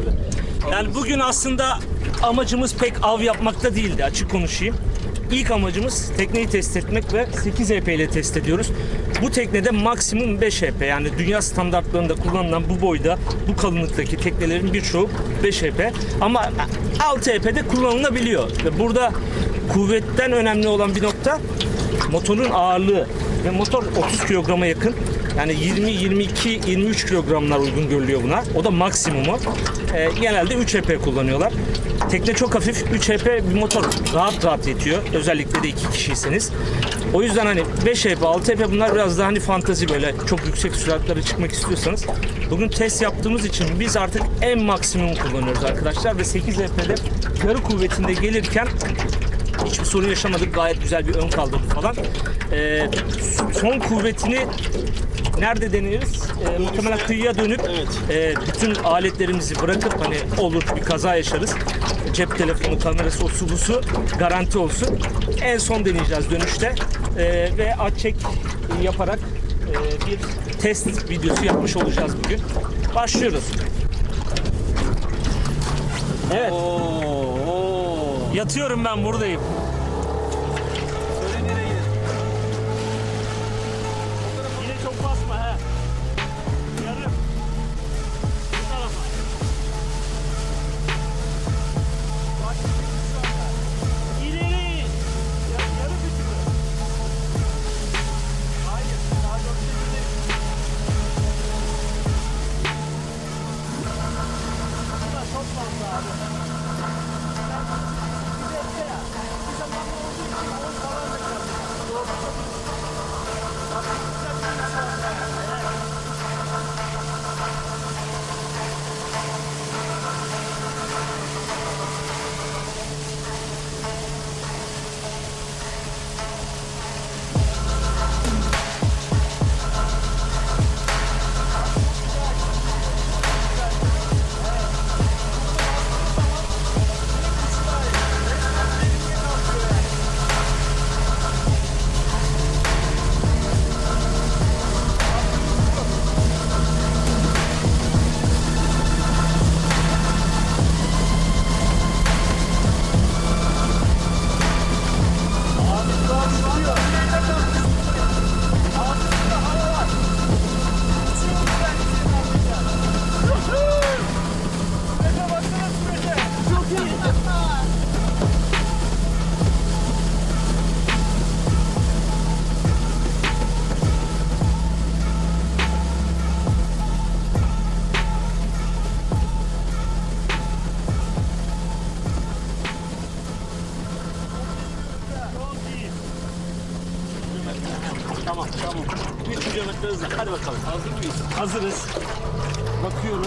abi. Yani bugün aslında amacımız pek av yapmakta değildi açık konuşayım. İlk amacımız tekneyi test etmek ve 8 EP ile test ediyoruz. Bu teknede maksimum 5 EP yani dünya standartlarında kullanılan bu boyda, bu kalınlıktaki teknelerin birçoğu 5 EP. Ama 6 EP de kullanılabiliyor. Ve burada kuvvetten önemli olan bir nokta motorun ağırlığı ve motor 30 kilograma yakın. Yani 20, 22, 23 kilogramlar uygun görülüyor buna. O da maksimumu. Ee, genelde 3 EP kullanıyorlar. Tekne çok hafif. 3 EP bir motor rahat rahat yetiyor. Özellikle de 2 kişiyseniz. O yüzden hani 5 EP, 6 EP bunlar biraz daha hani fantazi böyle çok yüksek süratlere çıkmak istiyorsanız. Bugün test yaptığımız için biz artık en maksimum kullanıyoruz arkadaşlar ve 8 EP'de yarı kuvvetinde gelirken hiçbir sorun yaşamadık. Gayet güzel bir ön kaldırdı falan. Ee, son kuvvetini nerede deneriz? Ee, muhtemelen kıyıya dönüp e, bütün aletlerimizi bırakıp hani olur bir kaza yaşarız. Cep telefonu, kamerası, o su garanti olsun. En son deneyeceğiz dönüşte. Ee, ve çek yaparak e, bir test videosu yapmış olacağız bugün. Başlıyoruz. Evet. Yatıyorum ben buradayım. Bakalım. Hazır mıyız? Hazırız. Bakıyorum.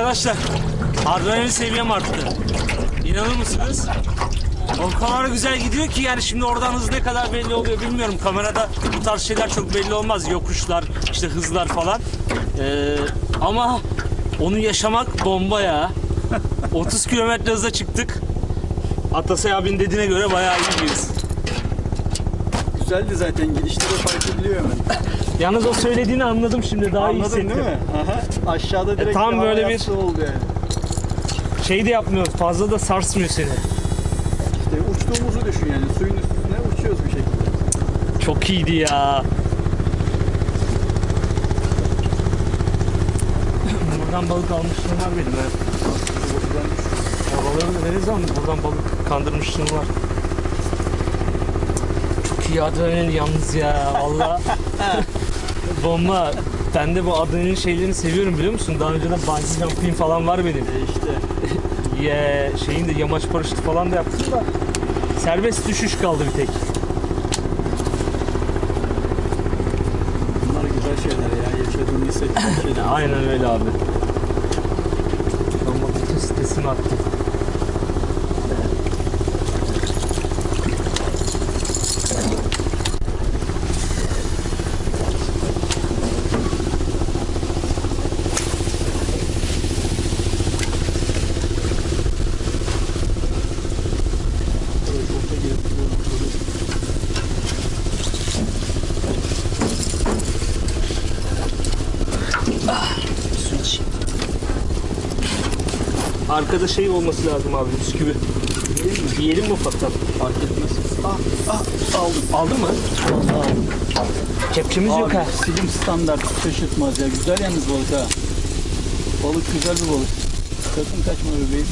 Arkadaşlar adrenalin seviyem arttı. İnanır mısınız? O kadar güzel gidiyor ki yani şimdi oradan hız ne kadar belli oluyor bilmiyorum. Kamerada bu tarz şeyler çok belli olmaz. Yokuşlar, işte hızlar falan. Ee, ama onu yaşamak bomba ya. 30 kilometre hıza çıktık. Atasay abinin dediğine göre bayağı iyi gidiyoruz. Güzeldi zaten gidişte de fark ediliyor hemen. Yalnız o söylediğini anladım şimdi daha iyi Anladın hissettim. değil mi? Aha. Aşağıda direkt tam hava böyle bir- oldu yani. Şey de yapmıyoruz fazla da sarsmıyor seni. İşte uçtuğumuzu düşün yani suyun üstüne uçuyoruz bir şekilde. Çok iyiydi ya. Buradan balık almışlığım var benim ha. Oraları ne zaman buradan balık kandırmışlığım var. Çok iyi adrenalin yalnız ya valla. Bomba. Ben de bu adrenalin şeylerini seviyorum biliyor musun? Daha önceden bungee jumping falan var benim. E işte Ye, şeyin de yamaç paraşütü falan da yaptım da serbest düşüş kaldı bir tek. bunlar güzel şeyler ya. Yaşadığını hissettiğin şeyler. Aynen öyle abi. Ama bütün stresimi attı. Arkada şey olması lazım abi bisküvi. Yiyelim mi ufaktan? Fark etmez. Ah, ah, aldım. Aldın mı? Aldım. Kepçemiz yok ha. Silim standart şaşırtmaz ya. Güzel yalnız balık ha. Balık güzel bir balık. Sakın kaçma bebeğim.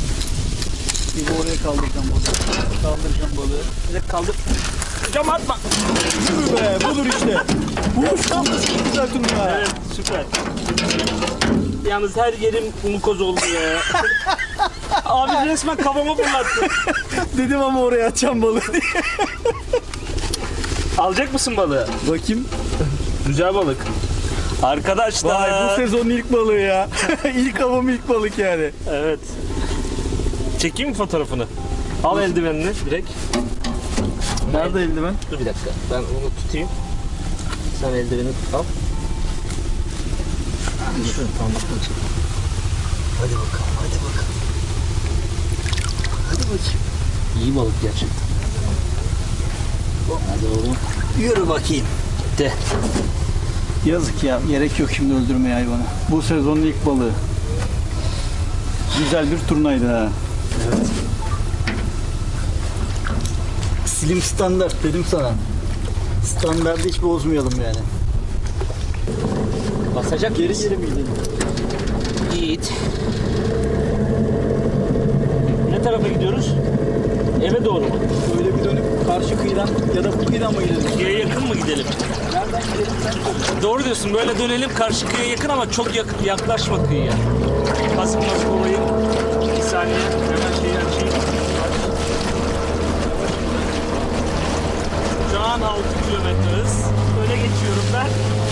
Bir oraya kaldıracağım balığı. Kaldıracağım balığı. Direkt kaldır. Cam atma. Yürü be budur işte. Da çok güzel turnuva. Evet süper. Yalnız her yerim umukoz oldu ya. Abi resmen kafama fırlattı. Dedim ama oraya atacağım balığı diye. Alacak mısın balığı? Bakayım. Güzel balık. Arkadaşlar. Vay bu sezonun ilk balığı ya. ilk avım ilk balık yani. Evet. Çekeyim mi fotoğrafını? Al eldivenini direkt. Nerede eldiven? Dur bir dakika. Ben onu tutayım. Sen eldiveni tut al. Şöyle parmakla çek. Hadi bakalım, hadi bakalım. Hadi bakayım. İyi balık gerçekten. Hadi oğlum. Yürü bakayım. De. Yazık ya. Gerek yok şimdi öldürmeye hayvanı. Bu sezonun ilk balığı. Güzel bir turnaydı ha. Evet. Slim standart dedim sana. Standartı hiç bozmayalım yani. Basacak Geri geri mi gidelim? Yiğit. Ne tarafa gidiyoruz? Eve doğru mu? Böyle bir dönüp karşı kıyıdan ya da bu kıyıdan mı gidelim? Kıyıya yakın mı gidelim? Nereden gidelim sen söyle. Doğru diyorsun. Böyle dönelim karşı kıyıya yakın ama çok yakın, yaklaşma kıyıya. Kazık mazık olayım. Bir saniye. Hemen şeyi 6 kilometre hız. Öne geçiyorum ben.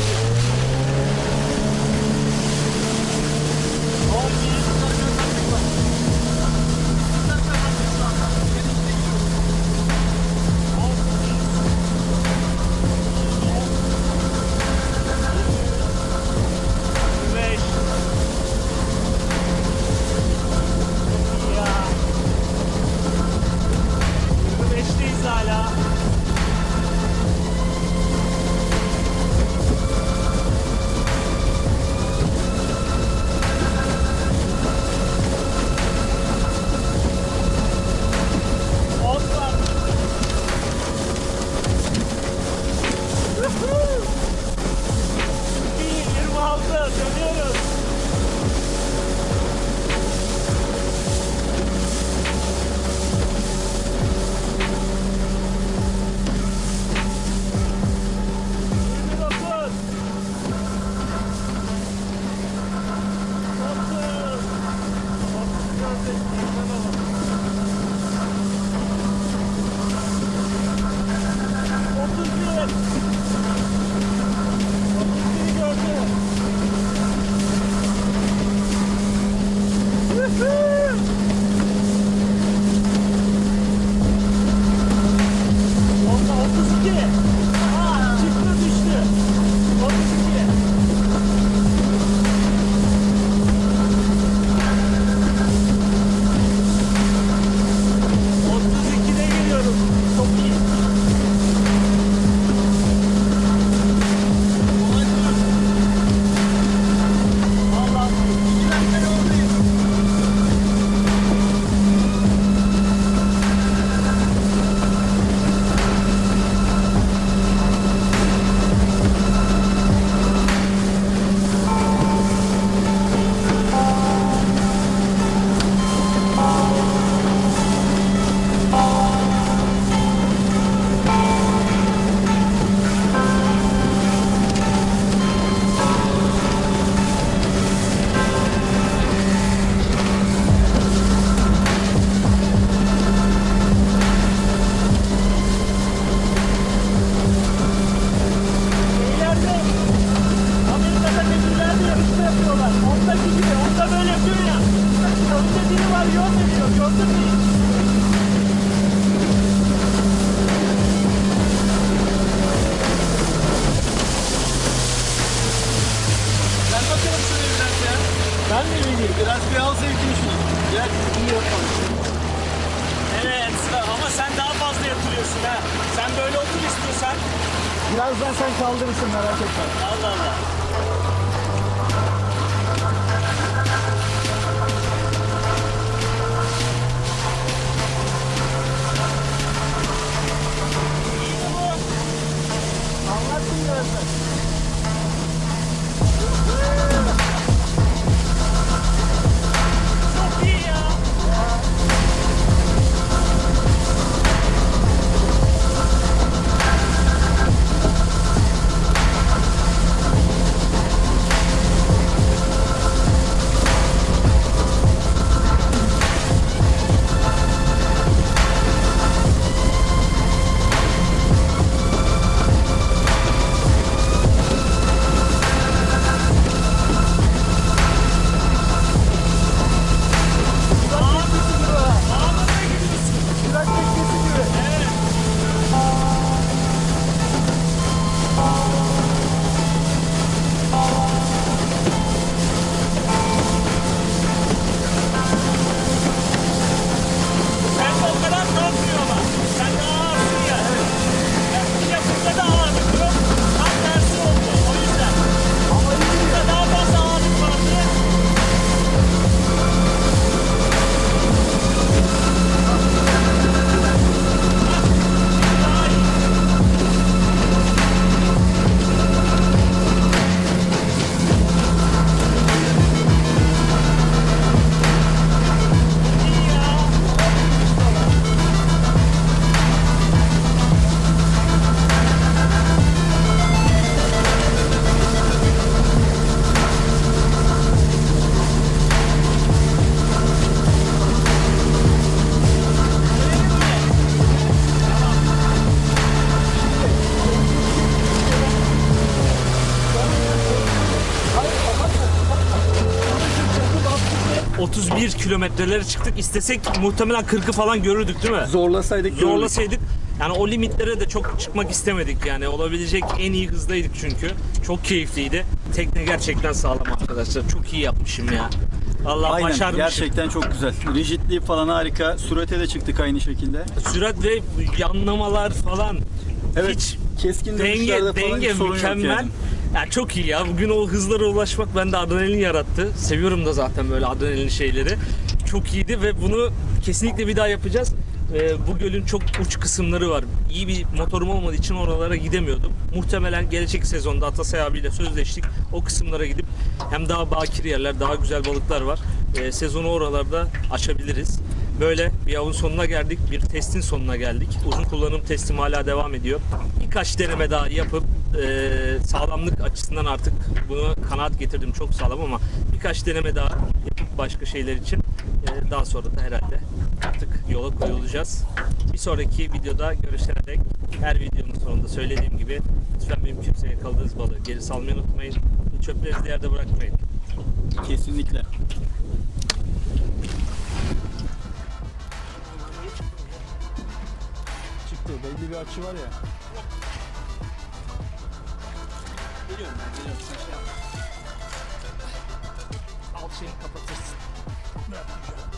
Birazdan sen kaldırırsın merak etme. Allah Allah. Kilometrelere çıktık. İstesek muhtemelen 40'ı falan görürdük değil mi? Zorlasaydık Zorlasaydık yani o limitlere de çok çıkmak istemedik yani olabilecek en iyi hızdaydık çünkü. Çok keyifliydi. Tekne gerçekten sağlam arkadaşlar. Çok iyi yapmışım ya. Allah Aynen başarmışım. gerçekten çok güzel. Rigidliği falan harika. Sürate de çıktık aynı şekilde. Sürat ve yanlamalar falan. Evet Hiç keskin denge dönüşlerde falan denge hiç sorun mükemmel. yok yani. Yani çok iyi ya. Bugün o hızlara ulaşmak bende adrenalin yarattı. Seviyorum da zaten böyle adrenalin şeyleri. Çok iyiydi ve bunu kesinlikle bir daha yapacağız. Ee, bu gölün çok uç kısımları var. İyi bir motorum olmadığı için oralara gidemiyordum. Muhtemelen gelecek sezonda Atasay abiyle sözleştik. O kısımlara gidip hem daha bakir yerler, daha güzel balıklar var. Ee, sezonu oralarda açabiliriz. Böyle bir avın sonuna geldik. Bir testin sonuna geldik. Uzun kullanım testim hala devam ediyor. Birkaç deneme daha yapıp e, sağlamlık açısından artık bunu kanaat getirdim. Çok sağlam ama birkaç deneme daha yapıp başka şeyler için e, daha sonra da herhalde artık yola koyulacağız. Bir sonraki videoda görüşene dek her videonun sonunda söylediğim gibi lütfen mümkünse yakaladığınız balığı geri salmayı unutmayın. Çöplerinizi yerde bırakmayın. Kesinlikle. açı, belli bir açı var ya. Geliyorum ben, geliyorum. Sen şey yap. Al şeyi kapatırsın. Ne yapacağım?